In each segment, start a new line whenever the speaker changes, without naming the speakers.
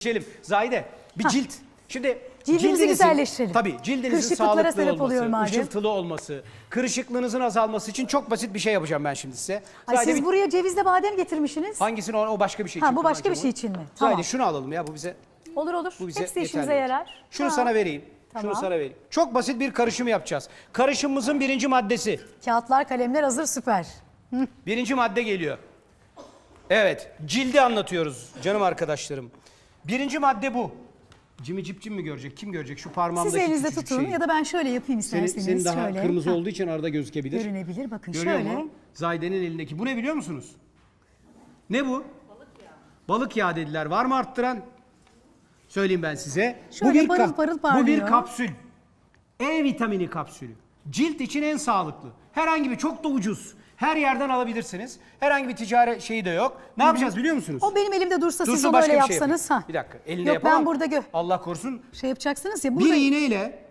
Geçelim. Zahide bir cilt. Şimdi
Cildimizi
cildinizin-
güzelleştirelim.
Tabii cildinizin
Kırışıklıklara
sağlıklı
sebep
olması,
madem.
ışıltılı olması, kırışıklığınızın azalması için çok basit bir şey yapacağım ben şimdi size.
Ay
Zahide
siz
bir-
buraya cevizle badem getirmişsiniz.
Hangisini o, o başka bir şey
Ha,
için
bu başka bir
kullanacağım
şey
onu.
için mi?
Zahide
Tamam.
şunu alalım ya bu bize
Olur olur.
bu bize
Hepsi işimize
yeterli.
yarar.
Şunu
Ha.
sana vereyim. Şunu
Tamam.
sana vereyim. Çok basit bir karışım yapacağız. Karışımımızın birinci maddesi.
Kağıtlar, kalemler hazır süper.
Birinci madde geliyor. Evet, cildi anlatıyoruz canım arkadaşlarım. Birinci madde bu. Cimi cipcim mi görecek? Kim görecek? Şu parmağımdaki
Siz elinizde
küçücük
tutun
şeyi.
ya da ben şöyle yapayım
Senin,
isterseniz.
senin daha
şöyle.
kırmızı
Ha,
olduğu için arada gözükebilir.
Görünebilir bakın
Görüyor
şöyle.
mu? Zahide'nin elindeki. Bu ne biliyor musunuz? Ne bu? Balık yağı. Balık yağı dediler. Var mı arttıran? Söyleyeyim ben size.
Şöyle parıl
kap-
parıl
Bu bir
parlıyor.
kapsül. E vitamini kapsülü. Cilt için en sağlıklı. Herhangi bir çok da ucuz. Her yerden alabilirsiniz. Herhangi bir ticari şeyi de yok. Ne yapacağız biliyor musunuz?
O benim elimde dursa siz
Dursun
onu
başka
öyle
bir şey
yapsanız.
yapayım.
ha.
Bir dakika. Elinde
Yok
yapamam.
ben burada gö
Allah korusun.
şey yapacaksınız ya.
Bir
Burada,
iğneyle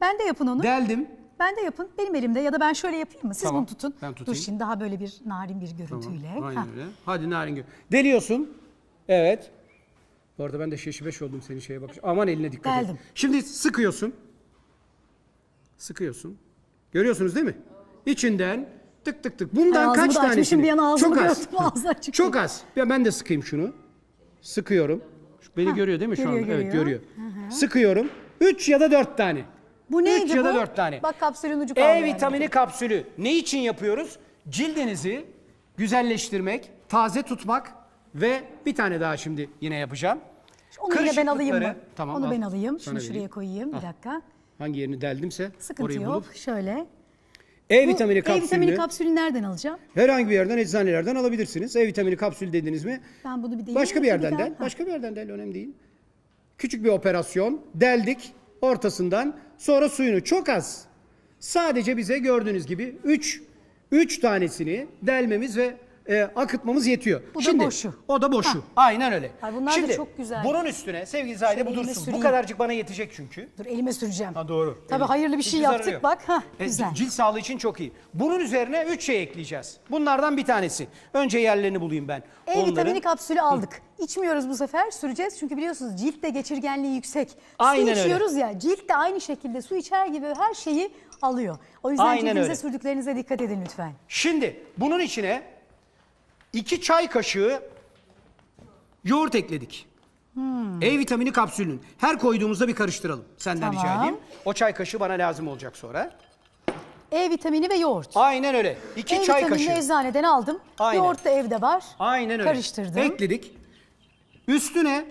ben de yapın onu.
deldim.
Ben de yapın. Benim elimde ya da ben şöyle yapayım mı? Siz
Tamam,
bunu tutun.
ben
Dur
tutayım.
şimdi daha böyle bir narin bir görüntüyle.
Aynen
Ha.
öyle. Hadi narin gö- Deliyorsun. Evet. Bu arada ben de şeşi beş oldum senin şeye bakış. Aman eline dikkat et.
Deldim.
Şimdi sıkıyorsun. Sıkıyorsun. Görüyorsunuz değil mi? İçinden tık tık tık. Bundan
Ay,
kaç
da
tanesini?
bir
Çok az. Çok az. Ya ben de sıkayım şunu. Sıkıyorum. Şu Beni görüyor değil mi şu
görüyor,
anda? Evet
görüyor.
görüyor. Sıkıyorum. 3 ya da 4 tane.
Bu neydi
Üç ya da
bu?
dört tane.
Bak kapsülün ucu kaldı.
E
yani.
vitamini kapsülü. Ne için yapıyoruz? Cildinizi güzelleştirmek, taze tutmak ve bir tane daha şimdi yine yapacağım.
Onu yine ben alayım mı?
Tamam,
Onu
al.
ben alayım.
Sana
Şunu şuraya koyayım. Bir dakika.
Hangi yerini deldimse
Sıkıntı
orayı
yok.
bulup.
Şöyle.
E
Bu
vitamini
E
kapsülünü
vitamini kapsülünü nereden alacağım?
herhangi bir yerden eczanelerden alabilirsiniz. E vitamini kapsülü dediniz mi?
Ben bunu bir deneyeyim.
Başka bir yerden del. Başka bir yerden del önemli değil. Küçük bir operasyon. Deldik ortasından. Sonra suyunu çok az. Sadece bize gördüğünüz gibi 3 3 tanesini delmemiz ve e, akıtmamız yetiyor.
Bu da boşu.
O da boşu. Aynen öyle.
Ay bunlar da
Şimdi,
çok güzel.
bunun üstüne sevgili Zahide
Şöyle
bu
elime
dursun. Bu
süreyim.
kadarcık bana yetecek çünkü.
Dur elime süreceğim.
Ha doğru.
Tabii
Evet.
hayırlı bir
Hiçbir
şey
zararı
yaptık
yok.
bak. Ha,
E,
güzel.
Cilt sağlığı için çok iyi. Bunun üzerine 3 şey ekleyeceğiz. Bunlardan bir tanesi. Önce yerlerini bulayım ben.
E vitamini kapsülü aldık. İçmiyoruz bu sefer süreceğiz çünkü biliyorsunuz ciltte geçirgenliği yüksek.
Aynen
su içiyoruz ya cilt de aynı şekilde su içer gibi her şeyi alıyor. O yüzden
Aynen
cildinize
öyle.
sürdüklerinize dikkat edin lütfen.
Şimdi bunun içine 2 çay kaşığı yoğurt ekledik. E vitamini kapsülünün. Her koyduğumuzda bir karıştıralım. Senden rica
Tamam.
edeyim. O çay kaşığı bana lazım olacak sonra.
E vitamini ve yoğurt.
Aynen öyle. 2
E
çay
vitaminini
kaşığı.
eczaneden aldım.
Aynen.
Yoğurt da evde var.
Aynen öyle.
Karıştırdım.
Ekledik. Üstüne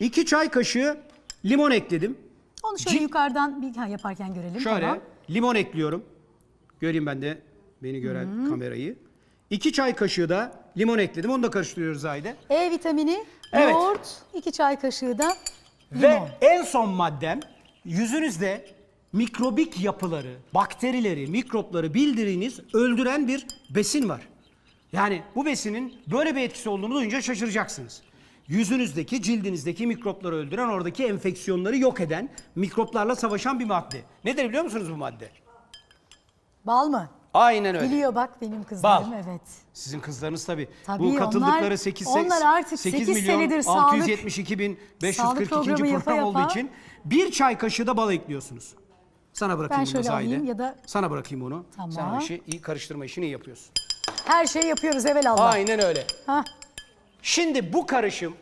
2 çay kaşığı limon ekledim.
Onu şöyle
Cil-
yukarıdan bir ha, yaparken görelim.
Şöyle
Tamam.
limon ekliyorum. Göreyim ben de beni gören kamerayı. 2 çay kaşığı da limon ekledim. Onu da karıştırıyoruz Zahide.
E vitamini,
Evet.
yoğurt, 2 çay kaşığı da
Ve
limon.
en son maddem yüzünüzde mikrobik yapıları, bakterileri, mikropları bildiğiniz öldüren bir besin var. Yani bu besinin böyle bir etkisi olduğunu duyunca şaşıracaksınız. Yüzünüzdeki, cildinizdeki mikropları öldüren, oradaki enfeksiyonları yok eden, mikroplarla savaşan bir madde. Nedir biliyor musunuz bu madde?
Bal mı?
Aynen öyle.
Biliyor bak benim kızlarım
Bal.
evet.
Sizin kızlarınız tabii.
Tabii,
Bu katıldıkları
onlar-
8,
onlar artık 8
milyon
senedir sağlık-
672 bin 542.
programı
program
yapa yapa-
olduğu için bir çay kaşığı da bal ekliyorsunuz. Sana bırakayım
Ben şöyle alayım ya da-
Sana bırakayım onu.
Tamam.
Sen işi iyi karıştırma işini iyi yapıyorsun.
Her şeyi yapıyoruz evelallah.
Aynen öyle.
Hah.
Şimdi bu karışım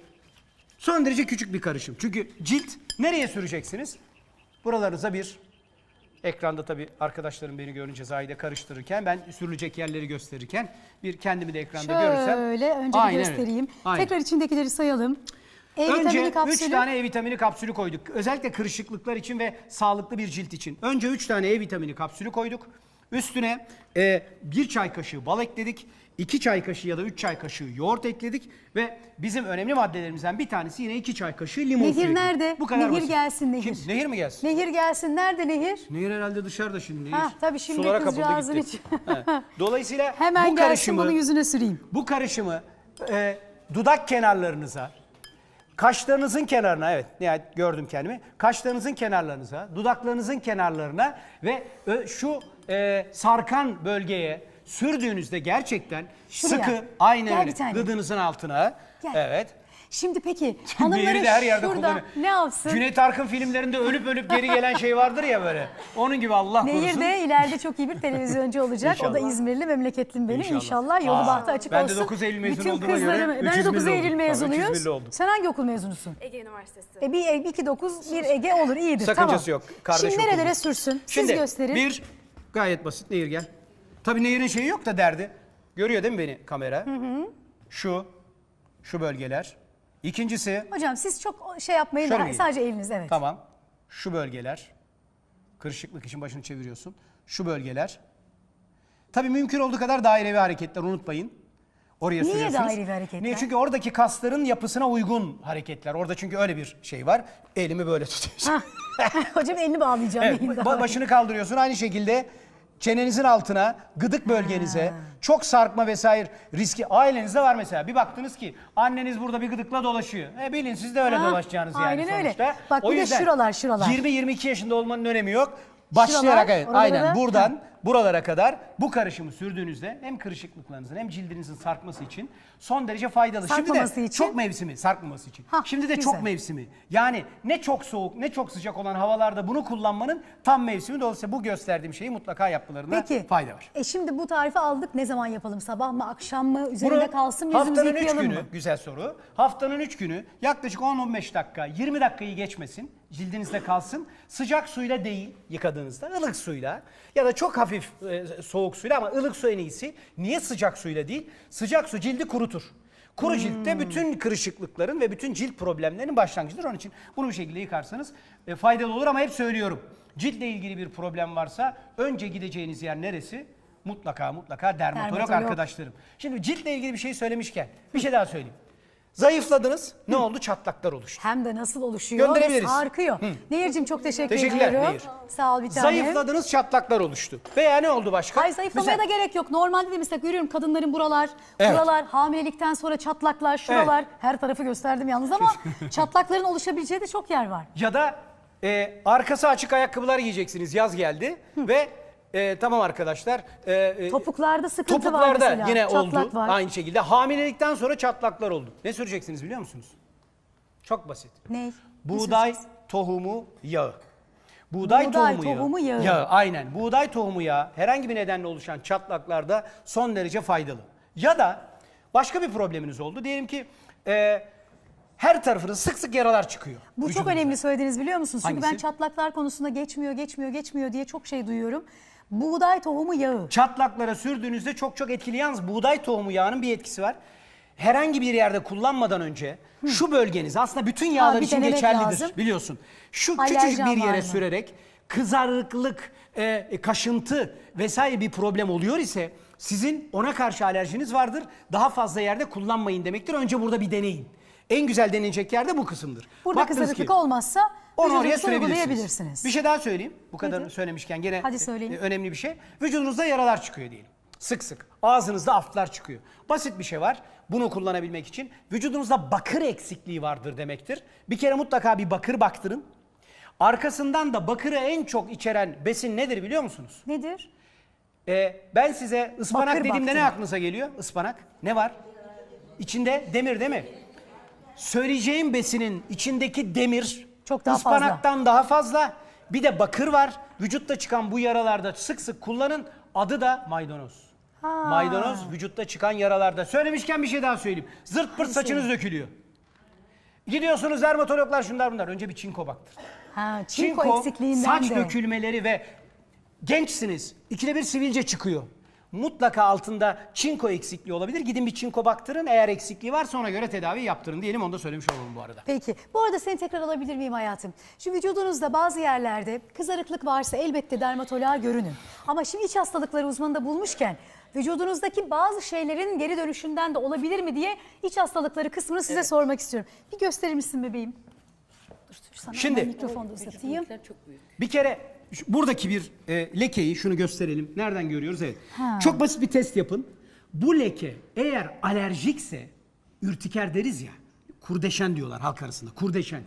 son derece küçük bir karışım. Çünkü cilt nereye süreceksiniz? Buralarınıza bir ekranda tabii arkadaşlarım beni görünce Zahide karıştırırken ben sürülecek yerleri gösterirken bir kendimi de ekranda görürsem.
Şöyle önce
Aynen
bir
öyle.
göstereyim.
Aynen.
Tekrar içindekileri sayalım. E
Önce 3
kapsülü.
tane E vitamini kapsülü koyduk. Özellikle kırışıklıklar için ve sağlıklı bir cilt için. Önce 3 tane E vitamini kapsülü koyduk. Üstüne e, bir çay kaşığı bal ekledik. 2 çay kaşığı ya da 3 çay kaşığı yoğurt ekledik. Ve bizim önemli maddelerimizden bir tanesi yine 2 çay kaşığı limon
Nehir
suyu ekledik.
nerede?
Bu kadar
Nehir
basit.
gelsin, nehir.
Kim? Nehir mi gelsin?
Nehir gelsin. Nerede nehir?
Nehir herhalde dışarıda şimdi. Nehir.
Ha, tabii şimdi
Sulara kapıldı gitti. Dolayısıyla
Hemen
bu
gelsin
karışımı,
bunu yüzüne süreyim.
bu karışımı e, dudak kenarlarınıza, kaşlarınızın kenarına, evet nihayet gördüm kendimi. Kaşlarınızın kenarlarınıza, dudaklarınızın kenarlarına ve ö, şu e, sarkan bölgeye sürdüğünüzde gerçekten
Şuraya.
sıkı, aynen
Gel
öyle,
bir tane.
gıdınızın altına.
Gel.
Evet.
Şimdi peki
Nehri
hanımları
de her yerde
şurada
kullanıyor.
ne yapsın?
Cüneyt Arkın filmlerinde ölüp ölüp geri gelen şey vardır ya böyle. Onun gibi Allah
Nehir
korusun.
de ileride çok iyi bir televizyoncu olacak. o da
İnşallah.
İzmirli memleketlim benim.
İnşallah.
İnşallah, yolu
Aa,
bahtı açık
ben de
olsun.
9 Eylül mezunu
Bütün
olduğuma göre
kızlarım- Ben de
300
9
milli
Eylül
oldum. Tamam, 300
mezunuyuz.
oldum.
Sen hangi okul mezunusun?
Ege Üniversitesi.
E bir, e, iki dokuz, bir Ege olur iyidir.
Sakıncası
tamam.
yok. Kardeş
Şimdi
okulu.
nerelere sürsün? Siz
Şimdi
gösterin.
bir gayet basit Nehir gel. Tabii Nehir'in şeyi yok da derdi. Görüyor değil mi beni kamera? Şu, şu bölgeler. İkincisi
Hocam siz çok şey yapmayın.
Şöyle
sadece eliniz evet.
Tamam. Şu bölgeler. Kırışıklık için başını çeviriyorsun. Şu bölgeler. Tabii mümkün olduğu kadar dairevi hareketler unutmayın. Oraya
Niye
sürüyorsunuz.
dairevi hareketler?
Niye? Çünkü oradaki kasların yapısına uygun hareketler. Orada çünkü öyle bir şey var. Elimi böyle tutuyorsun.
Hocam elini bağlayacağım.
Evet,
elini
ba-
daha.
başını kaldırıyorsun. Aynı şekilde çenenizin altına, gıdık bölgenize çok sarkma vesaire riski ailenizde var mesela. Bir baktınız ki anneniz burada bir gıdıkla dolaşıyor. E bilin siz de öyle
Ha,
dolaşacağınız yani
aynen öyle.
sonuçta.
Bak bir de şuralar, şuralar.
20-22 yaşında olmanın önemi yok. Başlayarak
Şuralar,
evet,
oralara
aynen
da-
buradan buralara kadar bu karışımı sürdüğünüzde hem kırışıklıklarınızın hem cildinizin sarkması için son derece faydalı. Şimdi
Sarkmaması
de
için?
çok mevsimi sarkmaması için.
Hah,
Şimdi de
güzel.
çok mevsimi. Yani ne çok soğuk ne çok sıcak olan havalarda bunu kullanmanın tam mevsimi. Dolayısıyla bu gösterdiğim şeyi mutlaka yapmalarında
Peki.
fayda var.
E şimdi bu tarifi aldık. Ne zaman yapalım? Sabah mı, akşam mı? Üzerinde kalsın mı? Yüzümüzü
haftanın 3
yıkayalım
günü,
mı?
güzel soru. Haftanın 3 günü yaklaşık 10-15 dakika, 20 dakikayı geçmesin. Cildinizde kalsın. Sıcak suyla değil yıkadığınızda, ılık suyla ya da çok hafif e, soğuk suyla ama ılık su en iyisi. Niye sıcak suyla değil? Sıcak su cildi kurutur. Kuru
Hmm.
ciltte bütün kırışıklıkların ve bütün cilt problemlerinin başlangıcıdır. Onun için bunu bir şekilde yıkarsanız e, faydalı olur ama hep söylüyorum. Ciltle ilgili bir problem varsa önce gideceğiniz yer neresi? Mutlaka mutlaka dermatolog,
Dermatolog.
arkadaşlarım. Şimdi ciltle ilgili bir şey söylemişken bir şey daha söyleyeyim. Zayıfladınız. Ne oldu? Çatlaklar oluştu.
Hem de nasıl oluşuyor
Gönderebiliriz.
sarkıyor. Nehir'cim çok teşekkür
Teşekkürler,
ediyorum.
Nehir.
Sağ ol bir tanem.
Zayıfladınız, çatlaklar oluştu. Veya ne oldu başka?
Hayır zayıflamaya
Mesela-
da gerek yok. Normalde de mesela görüyorum kadınların buralar,
Evet.
buralar, hamilelikten sonra çatlaklar, şuralar. Her tarafı gösterdim yalnız ama çatlakların oluşabileceği de çok yer var.
Ya da e, arkası açık ayakkabılar giyeceksiniz. Yaz geldi ve e, tamam arkadaşlar. e, e,
Topuklarda sıkıntı var
Topuklarda
mesela.
yine
Çatlak
oldu.
var.
Aynı şekilde hamilelikten sonra çatlaklar oldu. Ne süreceksiniz biliyor musunuz? Çok basit.
Ne? Ne
Buğday
süreceğiz?
tohumu yağı. Buğday,
Buğday
tohumu,
tohumu yağı.
yağı. Aynen. Buğday tohumu yağı herhangi bir nedenle oluşan çatlaklarda son derece faydalı. Ya da başka bir probleminiz oldu. Diyelim ki e, her tarafınız sık sık yaralar çıkıyor.
Bu çok
vücudunuzda.
önemli söylediğiniz biliyor musunuz? Çünkü ben
Hangisi?
çatlaklar konusunda geçmiyor, geçmiyor, geçmiyor diye çok şey duyuyorum. Buğday tohumu yağı.
Çatlaklara sürdüğünüzde çok çok etkili. Yalnız buğday tohumu yağının bir etkisi var. Herhangi bir yerde kullanmadan önce şu bölgeniz aslında bütün yağlar
bir
için
denemek
geçerlidir
lazım.
biliyorsun. Şu
Alerjen
küçücük bir
var
yere
mı?
sürerek kızarıklık, e, e, kaşıntı vesaire bir problem oluyor ise sizin ona karşı alerjiniz vardır. Daha fazla yerde kullanmayın demektir. Önce burada bir deneyin. En güzel deneyecek yerde bu kısımdır.
Burada
Baktınız
kızarıklık
ki-
olmazsa
onu oraya
vücudunuza
sürebilirsiniz.
uygulayabilirsiniz.
Bir şey daha söyleyeyim. Bu kadar
Nedir?
söylemişken gene
Hadi
e,
söyleyin.
e, önemli bir şey. Vücudunuzda yaralar çıkıyor diyelim. Sık sık. Ağzınızda aftlar çıkıyor. Basit bir şey var. Bunu kullanabilmek için vücudunuzda bakır eksikliği vardır demektir. Bir kere mutlaka bir bakır baktırın. Arkasından da bakırı en çok içeren besin nedir biliyor musunuz?
Nedir?
Ee, ben size ıspanak
Bakır
dediğimde
baktırın.
ne aklınıza geliyor? Ispanak. Ne var? İçinde demir değil mi? Söyleyeceğim besinin içindeki demir
Çok daha fazla.
ıspanaktan daha fazla. Bir de bakır var. Vücutta çıkan bu yaralarda sık sık kullanın. Adı da maydanoz. Maydanoz vücutta çıkan yaralarda. Söylemişken bir şey daha söyleyeyim. Zırt pırt saçınız dökülüyor. Gidiyorsunuz dermatologlar şunlar bunlar. Önce bir çinko baktır.
Ha, çinko, eksikliğinden
saç
de.
dökülmeleri ve gençsiniz. İkide bir sivilce çıkıyor. Mutlaka altında çinko eksikliği olabilir. Gidin bir çinko baktırın. Eğer eksikliği varsa ona göre tedavi yaptırın diyelim. Onu da söylemiş olalım bu arada.
Peki. Bu arada seni tekrar alabilir miyim hayatım? Şu vücudunuzda bazı yerlerde kızarıklık varsa elbette dermatoloğa görünün. Ama şimdi iç hastalıkları uzmanı da bulmuşken vücudunuzdaki bazı şeylerin geri dönüşünden de olabilir mi diye iç hastalıkları kısmını size sormak istiyorum. Bir gösterir misin bebeğim? Dur, dur sana
Şimdi-
mikrofonu da uzatayım.
Bir kere şu- buradaki bir e, lekeyi şunu gösterelim. Nereden görüyoruz? Evet.
Ha.
Çok basit bir test yapın. Bu leke eğer alerjikse ürtiker deriz ya. Kurdeşen diyorlar halk arasında. Kurdeşen.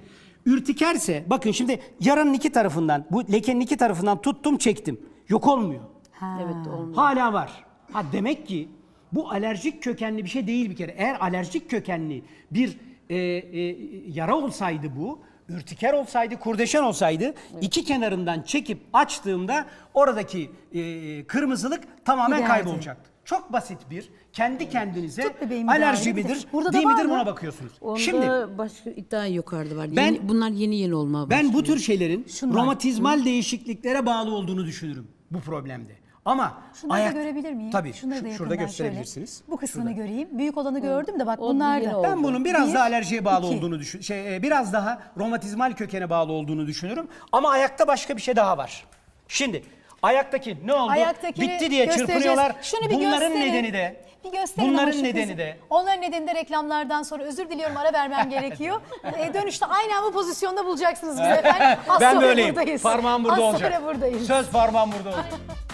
Ürtikerse bakın şimdi yaranın iki tarafından bu lekenin iki tarafından tuttum çektim. Yok olmuyor.
Evet olmuyor.
Hala var. Ha demek ki bu alerjik kökenli bir şey değil bir kere. Eğer alerjik kökenli bir e, e, yara olsaydı bu, ürtiker olsaydı, kurdeşen olsaydı iki kenarından çekip açtığımda oradaki e, kırmızılık tamamen
Giderdi.
kaybolacaktı. Çok basit bir kendi kendinize
Tut bebeğimi de
alerji
de.
midir,
Burada da
değil
var
midir
mı?
buna bakıyorsunuz.
Onda
Şimdi
başka iddia yukarıda var.
Ben-
Yeni- bunlar yeni yeni olmaya
ben bu
başlıyor.
tür şeylerin
Şunlar.
romatizmal değişikliklere bağlı olduğunu düşünürüm bu problemde. Ama
Şunları
ayak-
da görebilir miyim?
Tabii.
Şunları
şu-
da
şurada gösterebilirsiniz.
Şöyle. Bu kısmını
Şurada.
göreyim. Büyük olanı gördüm de bak bunlar da.
Ben bunun biraz
Bir,
daha alerjiye bağlı
iki.
olduğunu düşün, şey, e, biraz daha romatizmal kökene bağlı olduğunu düşünürüm. Ama ayakta başka bir şey daha var. Şimdi ayaktaki ne oldu?
Ayaktakini
Bitti diye çırpınıyorlar.
Şunu bir
Bunların
gösterin.
nedeni de
Bir gösterin
Bunların nedeni de
Onların nedeni de reklamlardan sonra özür diliyorum ara vermem gerekiyor. e, dönüşte aynen bu pozisyonda bulacaksınız bizi efendim. Az
ben böyleyim.
buradayız.
Parmağım burada
Az
olacak.
sonra buradayız.
Söz parmağım burada olacak.